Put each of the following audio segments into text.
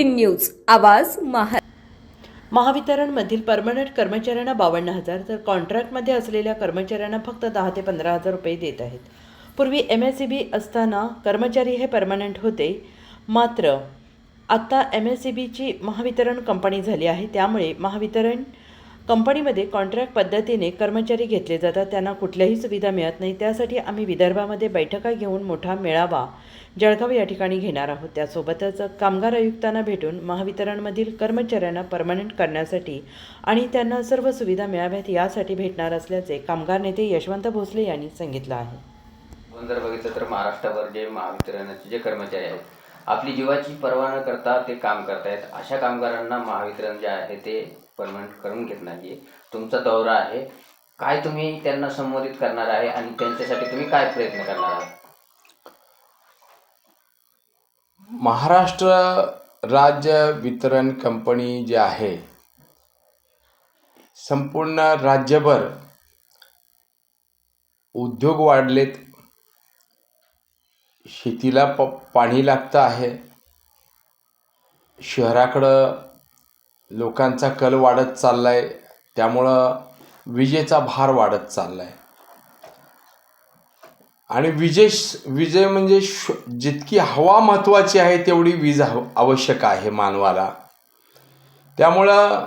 तीन न्यूज आवाज महा महावितरणमधील परमनंट कर्मचाऱ्यांना बावन्न हजार तर कॉन्ट्रॅक्टमध्ये असलेल्या कर्मचाऱ्यांना फक्त दहा ते पंधरा हजार रुपये देत आहेत. पूर्वी एम एस सी बी असताना कर्मचारी हे परमनंट होते. मात्र आत्ता एम एस सी बीची महावितरण कंपनी झाली आहे त्यामुळे महावितरण कंपनीमध्ये कॉन्ट्रॅक्ट पद्धतीने कर्मचारी घेतले जातात त्यांना कुठल्याही सुविधा मिळत नाही. त्यासाठी आम्ही विदर्भामध्ये बैठका घेऊन मोठा मेळावा जळगाव या ठिकाणी घेणार आहोत. त्यासोबतच कामगार आयुक्तांना भेटून महावितरणमधील कर्मचाऱ्यांना परमनंट करण्यासाठी आणि त्यांना सर्व सुविधा मिळाव्यात यासाठी भेटणार असल्याचे कामगार नेते यशवंत भोसले यांनी सांगितलं आहे. जर बघितलं तर महाराष्ट्रावर जे महावितरणाचे जे कर्मचारी आहेत आपली जीवाची पर्वा न करता ते काम करतायत. अशा कामगारांना महावितरण जे आहे ते परमनंट करून घेत नाही तुमचा दौरा आहे. काय तुम्ही त्यांना संबोधित करणार आहे आणि त्यांच्यासाठी तुम्ही काय प्रयत्न करणार आहात? महाराष्ट्र राज्य वितरण कंपनी जी आहे संपूर्ण राज्यभर उद्योग वाढलेत. शेतीला प पाणी लागतं आहे. शहराकडं लोकांचा कल वाढत चालला आहे त्यामुळं विजेचा भार वाढत चालला आहे आणि विजेश विजय म्हणजे श जितकी हवा महत्त्वाची आहे तेवढी वीज हव आवश्यक आहे मानवाला. त्यामुळं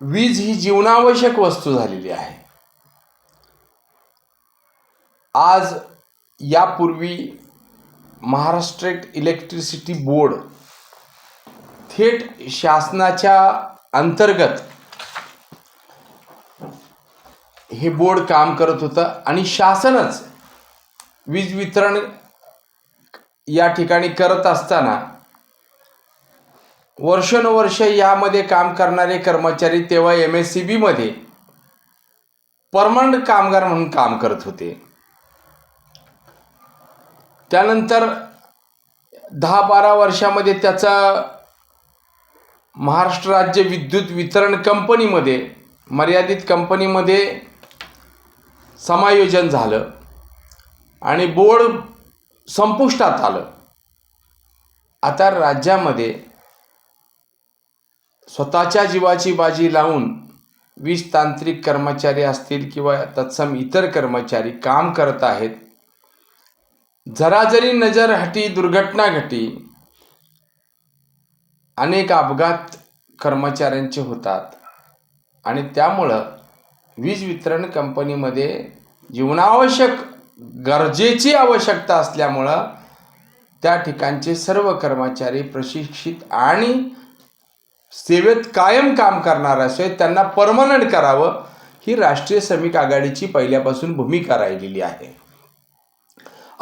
वीज ही जीवनावश्यक वस्तू झालेली आहे. आज यापूर्वी महाराष्ट्र इलेक्ट्रिसिटी बोर्ड थेट शासनाच्या अंतर्गत हे बोर्ड काम करत होतं आणि शासनच वीज वितरण या ठिकाणी करत असताना वर्षानुवर्ष यामध्ये काम करणारे कर्मचारी तेव्हा एम एस सी बीमध्ये परमनंट कामगार म्हणून काम करत होते. त्यानंतर दहा बारा वर्षामध्ये त्याचा महाराष्ट्र राज्य विद्युत वितरण कंपनीमध्ये मर्यादित कंपनीमध्ये समायोजन झालं आणि बोर्ड संपुष्टात आलं. आता राज्यामध्ये स्वतःच्या जीवाची बाजी लावून वीज तांत्रिक कर्मचारी असतील किंवा तत्सम इतर कर्मचारी काम करत आहेत जरा जरी नजर हटी दुर्घटना घटी अनेक अपघात कर्मचाऱ्यांचे होतात. आणि त्यामुळं वीज वितरण कंपनीमध्ये जीवनावश्यक गरजेची आवश्यकता असल्यामुळं त्या ठिकाणचे सर्व कर्मचारी प्रशिक्षित आणि सेवेत कायम काम करणार असे त्यांना परमनंट करावं ही राष्ट्रीय श्रमिक आघाडीची पहिल्यापासून भूमिका राहिलेली आहे.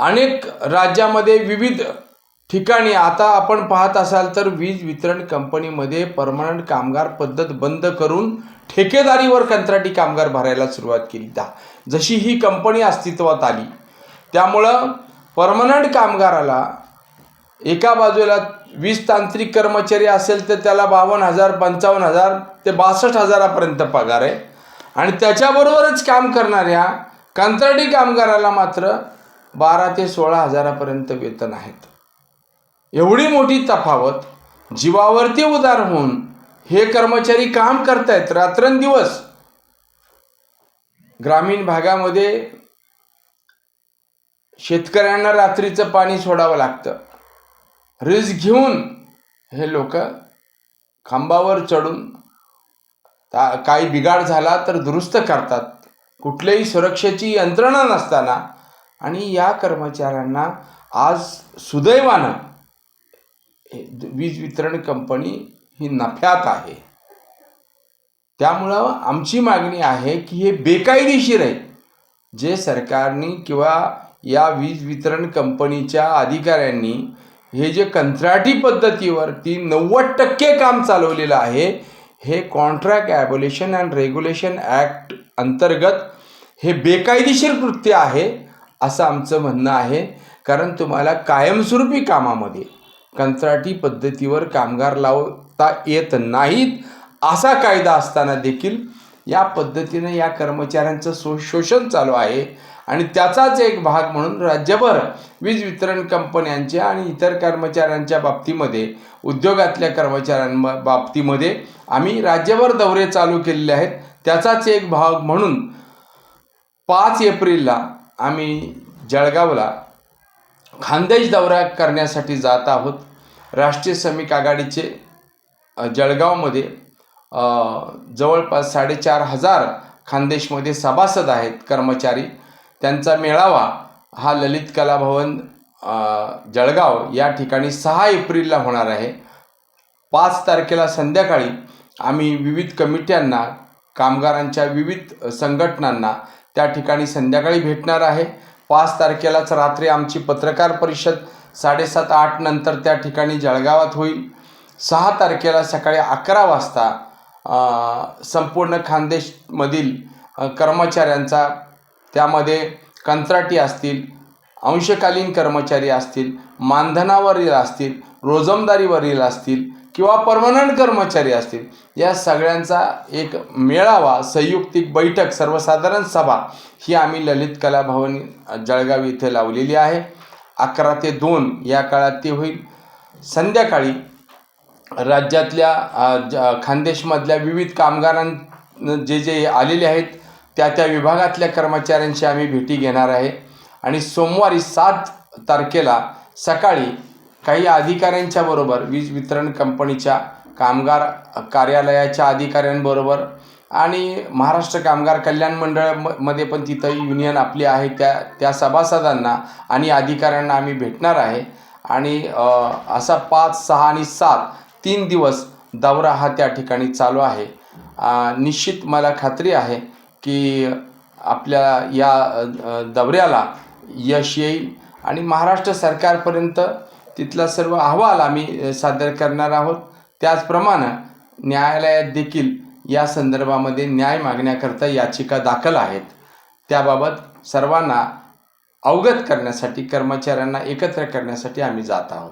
अनेक राज्यामध्ये विविध ठिकाणी आता आपण पाहत असाल तर वीज वितरण कंपनीमध्ये परमनंट कामगार पद्धत बंद करून ठेकेदारीवर कंत्राटी कामगार भरायला सुरुवात केली. दा जशी ही कंपनी अस्तित्वात आली त्यामुळं परमनंट कामगाराला एका बाजूला वीज तांत्रिक कर्मचारी असेल तर त्याला बावन्न हजार पंचावन्न हजार ते बासष्ट हजारापर्यंत पगार आहे. आणि त्याच्याबरोबरच काम करणाऱ्या कंत्राटी कामगाराला मात्र बारा ते सोळा हजारापर्यंत वेतन आहेत. एवढी मोठी तफावत जीवावरती उदार होऊन हे कर्मचारी काम करतायत रात्रंदिवस. ग्रामीण भागामध्ये शेतकऱ्यांना रात्रीचं पाणी सोडावं लागतं. रिस्क घेऊन हे लोक खांबावर चढून ता काही बिघाड झाला तर दुरुस्त करतात. कुठल्याही सुरक्षेची यंत्रणा नसताना आणि या कर्मचाऱ्यांना आज सुदैवानं हे वीज वितरण कंपनी ही नफ्यात आहे. त्यामुळं आमची मागणी आहे की हे बेकायदेशीर आहे. जे सरकारने किंवा या वीज वितरण कंपनीच्या अधिकाऱ्यांनी हे जे कंत्राटी पद्धतीवरती नव्वद टक्के काम चालवलेलं आहे हे contract abolition and regulation act अंतर्गत हे बेकायदेशीर कृत्य आहे. असं आमचं म्हणणं आहे. कारण तुम्हाला कायमस्वरूपी कामामध्ये कंत्राटी पद्धतीवर कामगार लावता येत नाहीत असा कायदा असताना देखील या पद्धतीने या कर्मचाऱ्यांचं सो शोषण चालू आहे. आणि त्याचाच एक भाग म्हणून राज्यभर वीज वितरण कंपन्यांच्या आणि इतर कर्मचाऱ्यांच्या बाबतीमध्ये उद्योगातल्या कर्मचाऱ्यांबा बाबतीमध्ये आम्ही राज्यभर दौरे चालू केलेले आहेत. त्याचाच एक भाग म्हणून पाच एप्रिलला आम्ही जळगावला खानदेश दौरा करण्यासाठी जात आहोत. राष्ट्रीय श्रमिक आघाडीचे जळगावमध्ये जवळपास साडेचार हजार खानदेशमध्ये सभासद आहेत कर्मचारी. त्यांचा मेळावा हा ललित कलाभवन जळगाव या ठिकाणी सहा एप्रिलला होणार आहे. पाच तारखेला संध्याकाळी आम्ही विविध कमिट्यांना कामगारांच्या विविध संघटनांना त्या ठिकाणी संध्याकाळी भेटणार आहे. पाच तारखेलाच रात्री आमची पत्रकार परिषद साडेसात आठ नंतर त्या ठिकाणी जळगावात होईल. सहा तारखेला सकाळी अकरा वाजता संपूर्ण खानदेशमधील कर्मचाऱ्यांचा त्यामध्ये कंत्राटी असतील अंशकालीन कर्मचारी असतील मानधनावरील असतील रोजमदारीवरील असतील किंवा परमनंट कर्मचारी असतील या सगळ्यांचा एक मेळावा संयुक्तिक बैठक सर्वसाधारण सभा ही आम्ही ललित कला भवन जळगाव इथे लावलेली आहे. अकरा ते दोन या काळात ती होईल. संध्याकाळी राज्यातल्या ज खानदेशमधल्या विविध कामगारां जे जे आलेले आहेत त्या त्या विभागातल्या कर्मचाऱ्यांशी आम्ही भेटी घेणार आहे. आणि सोमवारी सात तारखेला सकाळी काही अधिकाऱ्यांच्या बरोबर वीज वितरण कंपनीच्या कामगार कार्यालयाच्या अधिकाऱ्यांबरोबर आणि महाराष्ट्र कामगार कल्याण मंडळ म- मध्ये पण तिथं युनियन आपली आहे त्या त्या सभासदांना आणि अधिकाऱ्यांना आम्ही भेटणार आहे. आणि असा पाच सहा आणि सात तीन दिवस दौरा हा त्या ठिकाणी चालू आहे. निश्चित मला खात्री आहे की आपल्या या दौऱ्याला यश येईल आणि महाराष्ट्र सरकारपर्यंत तिथला सर्व अहवाल आम्ही सादर करणार आहोत. त्याचप्रमाणे न्यायालयात देखील या संदर्भामध्ये न्याय मागण्याकरता याचिका दाखल आहेत. त्याबाबत सर्वांना अवगत करण्यासाठी कर्मचाऱ्यांना एकत्र करण्यासाठी आम्ही जात आहोत.